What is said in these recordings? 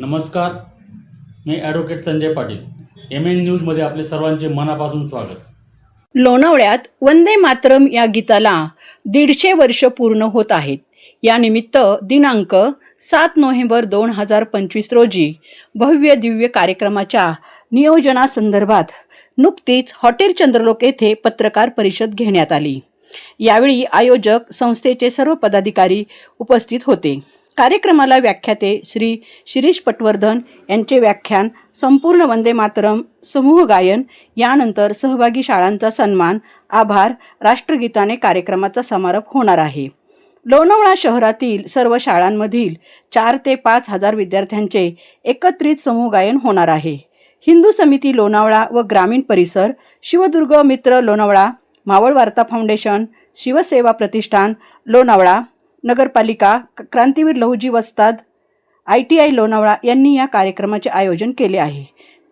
नमस्कार मी advocate Sanjay Patil. M N न्यूजमध्ये आपले सर्वांचे मनापासून स्वागत. लोणावळ्यात वंदे मातरम या गीताला दीडशे वर्ष पूर्ण होत आहेत. यानिमित्त दिनांक सात नोव्हेंबर दोन हजार पंचवीस रोजी भव्य दिव्य कार्यक्रमाच्या नियोजनासंदर्भात नुकतीच हॉटेल चंद्रलोक येथे पत्रकार परिषद घेण्यात आली. यावेळी आयोजक संस्थेचे सर्व पदाधिकारी उपस्थित होते. कार्यक्रमाला व्याख्याते श्री शिरीष पटवर्धन यांचे व्याख्यान संपूर्ण वंदे मातरम समूह गायन. यानंतर सहभागी शाळांचा सन्मान आभार राष्ट्रगीताने कार्यक्रमाचा समारोप होणार आहे. लोणावळा शहरातील सर्व शाळांमधील चार ते पाच हजार विद्यार्थ्यांचे एकत्रित समूह गायन होणार आहे. हिंदू समिती लोणावळा व ग्रामीण परिसर शिवदुर्ग मित्र लोणावळा मावळ वार्ता फाउंडेशन शिवसेवा प्रतिष्ठान लोणावळा नगरपालिका क्रांतीवीर लहुजी वस्ताद आय टी आय लोणावळा यांनी या कार्यक्रमाचे आयोजन केले आहे.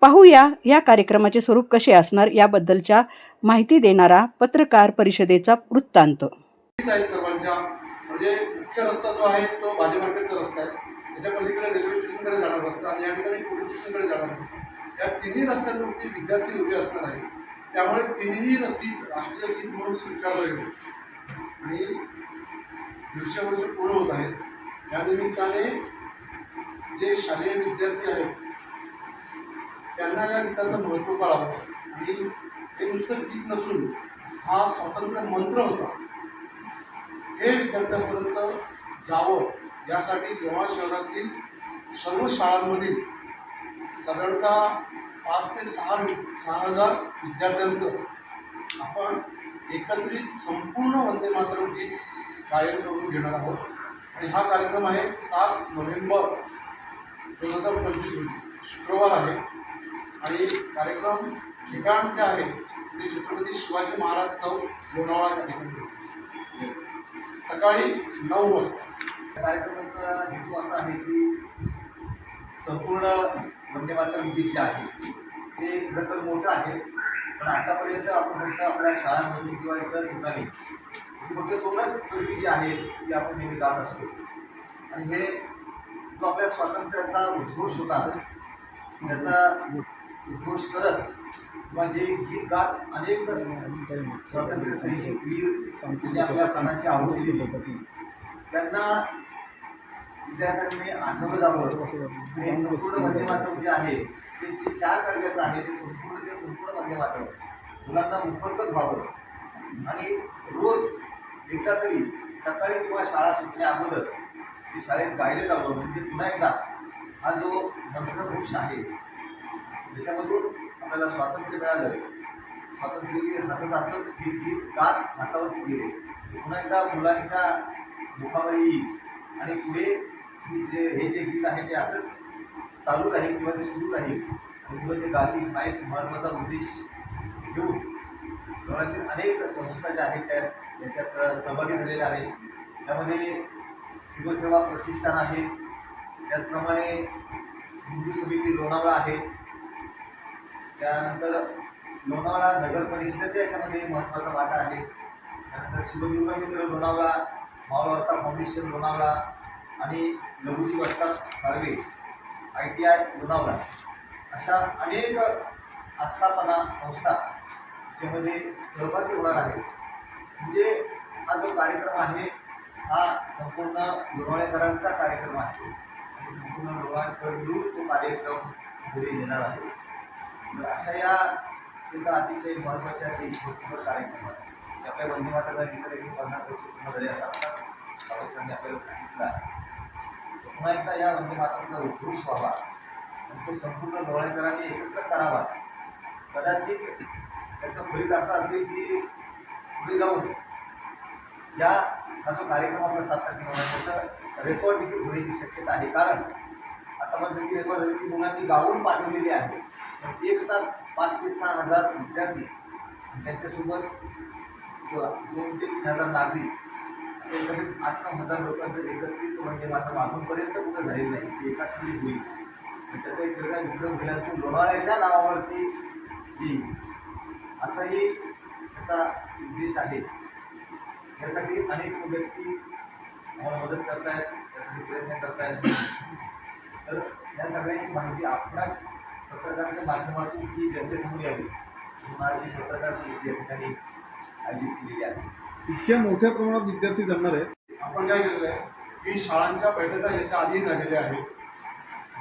पाहूया या कार्यक्रमाचे स्वरूप कसे असणार याबद्दलच्या माहिती देणारा पत्रकार परिषदेचा वृत्तांत. म्हणजे मुख्य रस्ता जो आहे तो भाजी मार्केटचा रस्ता आहे. त्याच्या पलीकडे रेल्वे स्टेशनकडे जाणार रस्ता आणि या ठिकाणी पोलीस स्टेशनकडे जाणार रस्ता. या तिन्ही रस्त्यांवरती विद्यार्थी उभे असणार आहे त्यामुळे तिन्ही रस्ती राष्ट्रीय गीत म्हणून स्वीकारलं गेलं. आणि दीडशे वर्ष पूर्ण होत आहेत. या निमित्ताने जे शालेय विद्यार्थी आहेत त्यांना या गीताचं महत्त्व कळावं. आणि हे नुसतं गीत नसून हा स्वातंत्र्य मंत्र होता. हे विद्यार्थ्यांपर्यंत जावं यासाठी जेव्हा शहरातील सर्व शाळांमधील साधारणतः पाच ते सहा सहा हजार विद्यार्थ्यांचं आपण एकत्रित संपूर्ण वंदे मातरम गीत गायन करून घेणार आहोत. आणि हा कार्यक्रम आहे सात नोव्हेंबर दोन हजार पंचवीस रोजी. शुक्रवार आहे. आणि कार्यक्रम ठिकाण जे आहे ते छत्रपती शिवाजी महाराज चौक लोणावळा या ठिकाणी सकाळी नऊ वाजता. कार्यक्रमाचा हेतू असा आहे की संपूर्ण वंदे मातरम गीत जे आहे ते खरं तर मोठं आहे पण आतापर्यंत आपण फक्त आपल्या शाळांमध्ये किंवा इतर ठिकाणी फक्त दोनच पिढी जी आहे ती आपण नेहमी गात असतो. आणि हे जो आपल्या स्वातंत्र्याचा उद्घोष होता त्याचा उद्घोष करत किंवा जे गीत गात अनेक स्वातंत्र्य सैनिक वीर त्यांनी आपल्या प्राणाची आवड दिली त्यांना विद्यार्थ्यांनी आठवलं जावं. आणि संपूर्ण माध्यमातून जे आहे ते जे चार कडव्याचं आहे ते संपूर्ण ते संपूर्ण माध्यमातून मुलांना मुखबत व्हावं. आणि रोज एकदा तरी सकाळी किंवा शाळा सुटल्या अगोदर ती शाळेत गायले जावं म्हणजे पुन्हा एकदा हा जो मंत्रपुरुष आहे त्याच्यामधून आपल्याला स्वातंत्र्य मिळालं. स्वातंत्र्य हसत हसत गीत गीत गात हसावत गेले. पुन्हा एकदा मुलांच्या मुखावर येईल. आणि पुढे जे हे जे गीत आहे ते असंच चालू राहील किंवा ते सुरू राहील. आणि किंवा ते गातील हा एक महत्त्वाचा उद्देश घेऊन जगातील अनेक संस्था ज्या आहेत त्या याच्यात सहभागी झालेले आहे. त्यामध्ये शिवसेवा प्रतिष्ठान आहे. त्याचप्रमाणे हिंदू समिती लोणावळा आहे. त्यानंतर लोणावळा नगर परिषदेचा याच्यामध्ये महत्त्वाचा वाटा आहे. त्यानंतर शिवदुर्गा मित्र लोणावळा मावळवर्ता फाउंडेशन लोणावळा आणि Lahuji Vastad Salve I T I Lonavala अशा अनेक आस्थापना संस्था ज्यामध्ये सहभागी होणार आहेत. म्हणजे हा जो कार्यक्रम आहे हा संपूर्ण लोणावळेकरांचा कार्यक्रम आहे. आणि संपूर्ण लोणावळेकर मिळून तो कार्यक्रम पुढे येणार आहे. तर अशा या एका अतिशय महत्त्वाच्या देशभक्तीवर कार्यक्रम आहे आपल्या वंदे मातरला गेल्या एकशे पन्नास वर्ष पूर्ण झाले असं आत्ताच सावरकरांनी आपल्याला सांगितलं आहे. पुन्हा एकदा या वंदे मातरचा उद्घोष व्हावा. आणि तो संपूर्ण लोणावळेकरांनी एकत्र करावा. कदाचित त्याचं फलित असं असेल की पुढे जाऊन या हा जो कार्यक्रम आपला सात तारखेला होणार त्याचं रेकॉर्ड देखील होण्याची शक्यता आहे. कारण आतापर्यंत जी रेकॉर्ड झाली ती मुलांनी गावून पाठवलेली आहे. पण एक सात पाच ते सहा हजार विद्यार्थी त्यांच्यासोबत किंवा दोन ते तीन हजार नागरिक असे एकत्रित आठ नऊ हजार लोकांचं एकत्रित म्हणजे मात्र अजूनपर्यंत कुठं झालेलं नाही. ते एकाच वेळी होईल. त्याचा एक वेगळा विक्रम तो लोकाळायच्या नावावरती येईल. असाही त्याचा उद्देश आहे. यासाठी अनेक व्यक्ती आम्हाला मदत करतायत त्यासाठी प्रयत्न करतायत. तर या सगळ्यांची माहिती आपणाच पत्रकाराच्या माध्यमातून ही जनतेसमोर यावी. ही पत्रकार या ठिकाणी आयोजित केलेली आहे. इतक्या मोठ्या प्रमाणात विद्यार्थी जमणार आहेत. आपण काय केलेलं आहे की शाळांच्या बैठका याच्या आधी झालेल्या आहेत.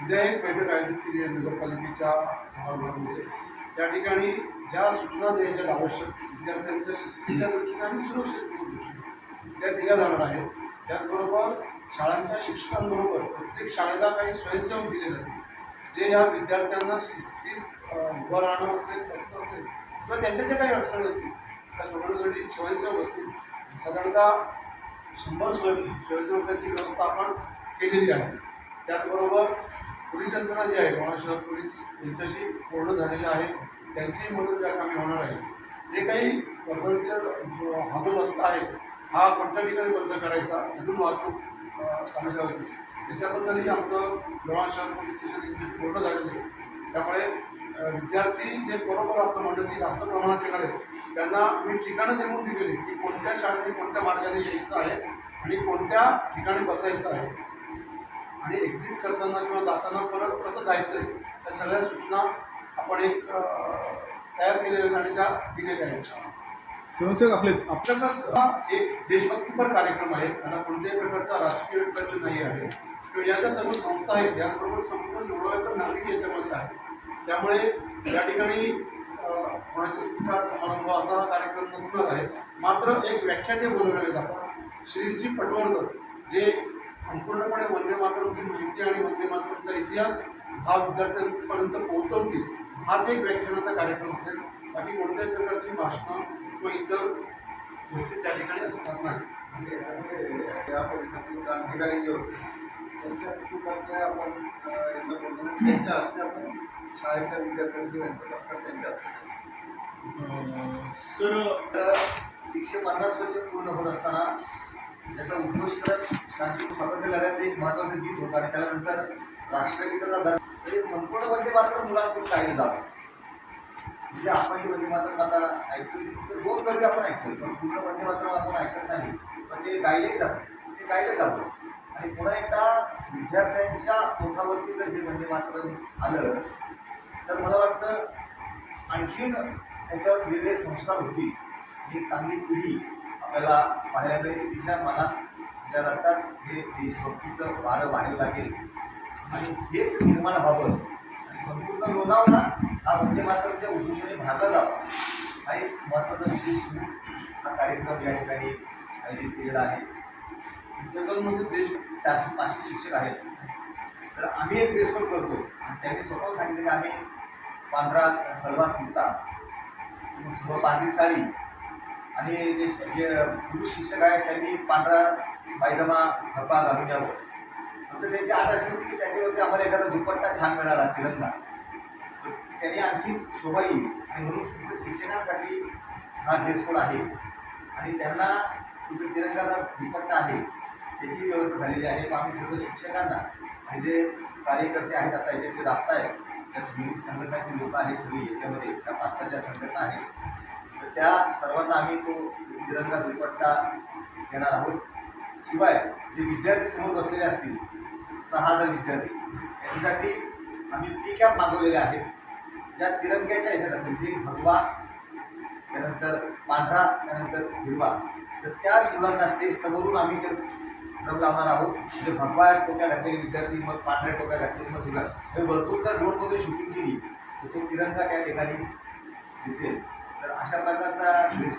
उद्या एक बैठक आयोजित केली आहे नगरपालिकेच्या सभागृहामध्ये त्या ठिकाणी ज्या सूचना द्यायच्या आवश्यक विद्यार्थ्यांच्या शिस्तीच्या दृष्टीने आणि सुरक्षेच्या दृष्टीने त्या दिल्या जाणार आहेत. त्याचबरोबर शाळांच्या शिक्षकांबरोबर प्रत्येक शाळेला काही स्वयंसेवक दिले जातील. जे या विद्यार्थ्यांना शिस्तीत उभं राहणं असेल कसं असेल किंवा त्यांच्या ज्या काही अडचणी असतील त्या सोडवण्यासाठी स्वयंसेवक असतील. साधारणतः शंभर स्वयं स्वयंसेवकांची व्यवस्था आपण केलेली आहे. त्याचबरोबर पोलीस यंत्रणा जी आहे लोणार शहर पोलीस यांच्याशी पूर्ण झालेलं आहे. त्यांचीही मदत या कामी होणार आहे. जे काही वर्दळीचे हा जो रस्ता आहे हा कोणत्या ठिकाणी बंद करायचा इथून वाहतूक अं, समस्या होती त्याच्याबद्दलही आमचं लोणार शहर पोलीस स्टेशन पूर्ण झालेलं आहे. त्यामुळे विद्यार्थी जे बरोबर आपलं मंडळी जास्त प्रमाणात येणार आहेत त्यांना मी ठिकाणं नेमून दिलेली की कोणत्या शाळेने कोणत्या मार्गाने यायचं आहे आणि कोणत्या ठिकाणी बसायचं आहे. आणि एक्झिट करताना किंवा जाताना परत कसं जायचं आहे त्या सगळ्या सूचना आपण एक तयार केलेल्या आणि त्या दिलेल्या आहेत. स्वयंसेवक आपले आपल्याकडंच हा एक देशभक्तीपर कार्यक्रम आहे. त्याला कोणत्याही प्रकारचा राजकीय टच नाही आहे. किंवा या ज्या सर्व संस्था आहेत याबरोबर संपूर्ण जोडवायचं नागरिक याच्यामध्ये आहे त्यामुळे या ठिकाणी कोणाचे सत्कार समारंभ असा हा कार्यक्रम नसणार आहे. मात्र एक व्याख्याने बोलवलेले आहेत आपण. श्रीजी पटवर्धन जे संपूर्णपणे वंदे मातरमची माहिती आणि वंदे मातरमचा इतिहास हा विद्यार्थ्यांपर्यंत पोहोचवतील हाच एक व्याख्यानाचा कार्यक्रम असेल. बाकी कोणत्याही प्रकारची भाषणं किंवा इतर गोष्टी त्या ठिकाणी असणार नाही. म्हणजे, या परिसरातील क्रांतिकारी जे होते त्यांच्या कुटुंबातल्या आपण अ, यांना बोलतो त्यांच्या हस्ते आपण शाळेच्या त्यांचा त्यांच्या हस्ते सर एकशे पन्नास वर्ष पूर्ण होत असताना त्याचा उद्घोष करत क्रांती स्वातंत्र्य लढ्यात एक महत्त्वाचं गीत होतं आणि त्यानंतर राष्ट्रगीताचा दर हे संपूर्ण वंदे मात्र मुलांकडून गायलं जावं म्हणजे आपण ही वंदे मात्र आता ऐकतो तर दोन गरजे आपण ऐकतो पण पूर्ण वंदे मात्र आपण ऐकत नाही. पण ते गायले जातं ते गायले जातं आणि पुन्हा एकदा विद्यार्थ्यांच्या ओठावरती जर हे वंदे मात्र आलं तर मला वाटतं आणखीन त्याच्यावर वेगळे संस्कार होतील. ही चांगली पिढी आपल्याला पाहायला मिळेल. तिच्या मनात तिच्या रक्तात हे देशभक्तीचं वारं वाहायला लागेल. आणि हेच निर्माण व्हावं. आणि संपूर्ण लोणावळा हा वंदे मातरच्या उद्देशाने भारला जावा. हा एक महत्त्वाचा घेऊन हा कार्यक्रम या ठिकाणी आयोजित केलेला आहे. देश चारशे पाचशे शिक्षक आहेत. तर आम्ही एक कोड करतो आणि त्यांनी स्वतः सांगितलं की आम्ही पांढरा सलवार कुर्ता किंवा पांढरी साडी आणि जे जे पुरुष शिक्षक आहे त्यांनी पांढरा पायजमा झपा घालून द्यावं फक्त त्याची आदर्श अशी होती की त्याच्यावरती आम्हाला एखादा दुपट्टा छान मिळाला तिरंगा. तर त्यांनी आणखी शोभा येईल आणि म्हणून शिक्षकांसाठी हा ड्रेस कोड आहे. आणि त्यांना तिथे तिरंगाचा दुपट्टा आहे त्याची व्यवस्था झालेली आहे. मग आम्ही सर्व शिक्षकांना आणि जे कार्यकर्ते आहेत आता जे ते राबत आहेत त्या विविध संघटनाची लोक आहेत सगळी याच्यामध्ये त्या पाच सहाच्या संघटना आहेत. त्या सर्वांना आम्ही तो तिरंगा दुपट्टा देणार आहोत. शिवाय जे विद्यार्थी समोर बसलेले असतील सहा हजार विद्यार्थी याच्यासाठी आम्ही पी कॅप मागवलेले आहेत. ज्या तिरंग्याच्या याच्यात असेल जे भगवा त्यानंतर पांढरा त्यानंतर हिरवा तर त्या मुलांना स्टेज समोरून आम्ही ते ड्रम लावणार आहोत. म्हणजे भगवा टोक्या घातलेले विद्यार्थी मग पांढऱ्या टोक्या घातलेले मग हिरव्या. हे भरपूर जर ड्रोनमध्ये शूटिंग केली तर तो तिरंगा त्या ठिकाणी दिसेल. अशा प्रकारचा आहे.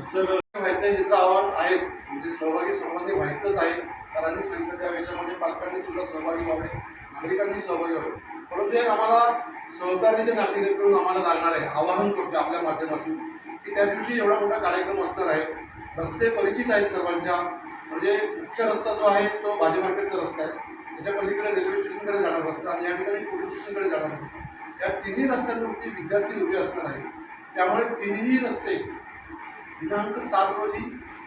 सर व्हायचं हे तर आव्हान आहे. म्हणजे सहभागी संबंधी व्हायचंच आहे. सरांनी सांगितलं त्या वेळेच्यामध्ये पालकांनी सुद्धा सहभागी व्हावे. नागरिकांनी सहभागी व्हावे. परंतु एक आम्हाला सहकारी नागरिकांकडून आम्हाला लागणार आहे आवाहन करतो आपल्या माध्यमातून की त्या दिवशी एवढा मोठा कार्यक्रम असणार आहे. रस्ते परिचित आहेत सर्वांच्या. म्हणजे मुख्य रस्ता जो आहे तो भाजी मार्केटचा रस्ता आहे. त्याच्या पलीकडे रेल्वे स्टेशनकडे जाणार रस्ता आणि या ठिकाणी पोलीस स्टेशनकडे जाणार रस्ता. या तिन्ही रस्त्यांवरती विद्यार्थी उभे असणार आहेत. त्यामुळे तिन्ही रस्ते. दिनांक सात रोजी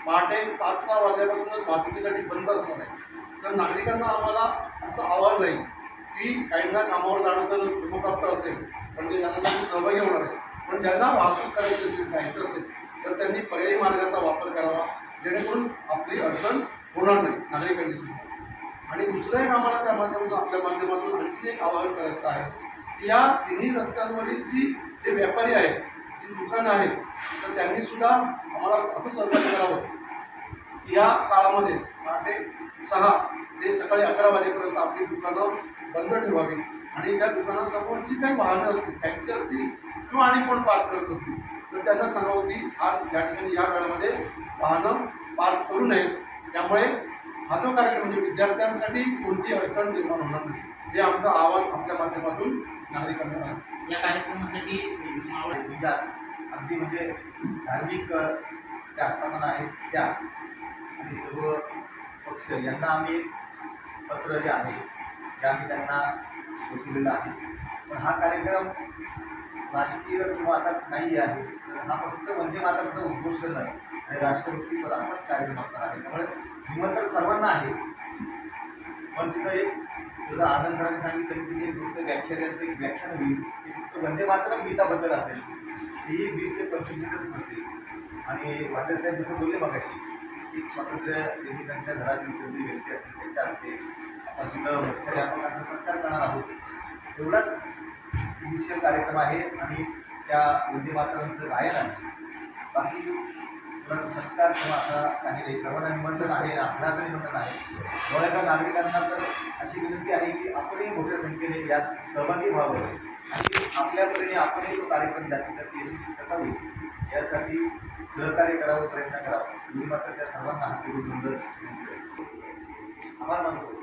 पहाटे पाच सहा वाजल्यापासूनच वाहतुकीसाठी बंद असणार आहे. तर नागरिकांना आम्हाला असं आव्हान राहील की काहींना कामावर जाणं तर धर्मप्राप्त असेल म्हणजे ज्यांना त्यांनी सहभागी होणार आहे. पण ज्यांना वाहतूक करायची असेल जायचं असेल तर त्यांनी पर्यायी मार्गाचा वापर करावा जेणेकरून आपली अडचण होणार नाही नागरिकांनी सुद्धा. आणि दुसरं एक आम्हाला त्या माध्यमातून आपल्या माध्यमातून आणखी एक आवाहन करायचं आहे की या तिन्ही रस्त्यांवरील जी जे व्यापारी आहेत जी दुकानं आहेत तर त्यांनी सुद्धा आम्हाला असं सहकार्य करावं. या काळामध्ये पहाटे सहा ते सकाळी अकरा वाजेपर्यंत आपली दुकानं बंद ठेवावी. आणि त्या दुकानासमोर जी काही वाहनं असतील टॅक्सी असतील किंवा आणि कोण पार्क करत असतील तर त्यांना सांगावं की आज या ठिकाणी या काळामध्ये वाहनं पार्क करू नये त्यामुळे हा जो कार्यक्रम म्हणजे विद्यार्थ्यांसाठी कोणती अडचण निर्माण होणार नाही. हे आमचं आवाहन आपल्या माध्यमातून नागरिकांना आहे. या कार्यक्रमासाठी अगदी म्हणजे धार्मिक त्या आस्थापना आहेत त्या आणि सर्व पक्ष यांना आम्ही पत्र जे आहे ते आम्ही त्यांना पोचलेलं आहे. पण हा कार्यक्रम राजकीय किंवा असा नाही आहे. तर हा फक्त वंदे मातरचा उद्घोष करणं आणि राष्ट्रभक्तीपर असाच कार्यक्रम असणार आहे. त्यामुळे निमंत्रण सर्वांना आहे. पण तिथं एक जसं आनंद सरांनी सांगितलं की एक व्याख्या त्यांचं एक व्याख्यान होईल ते फक्त वंदे मातरम गीताबद्दल असेल. ही वीस ते पंचवीस मिनिटच नसेल. आणि वाटेल साहेब जसं बोलले मगाशी की स्वातंत्र्य सैनिकांच्या घरातील सगळी व्यक्ती असते त्यांच्या असते आपण तिथं मुख्याध्यापकांचा सत्कार करणार आहोत. एवढाच विषय कार्यक्रम आहे आणि त्या वंदे मातरमचं गायन आहे. बाकी कुणाचा सत्कार किंवा असा काही नाही सर्वांना निमंत्रण आहे आपल्याला तरी निमंत्रण आहे गोव्याच्या नागरिकांना तर अशी विनंती आहे की आपणही मोठ्या संख्येने यात सहभागी व्हावं. आणि आपल्या परीने आपणही तो कार्यक्रम जास्तीत जास्त यशस्वी कसा होईल यासाठी सहकार्य करावं प्रयत्न करावा. मी मात्र त्या सर्वांना हाती सुंदर आभार मानतो.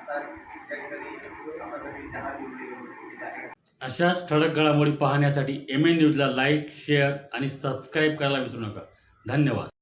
आता त्या ठिकाणी आपण कधी चहा घेतली अशाच ठळक घडामोडी पाहण्यासाठी एम ए न्यूजला लाईक शेअर आणि सबस्क्राईब करायला विसरू नका. धन्यवाद.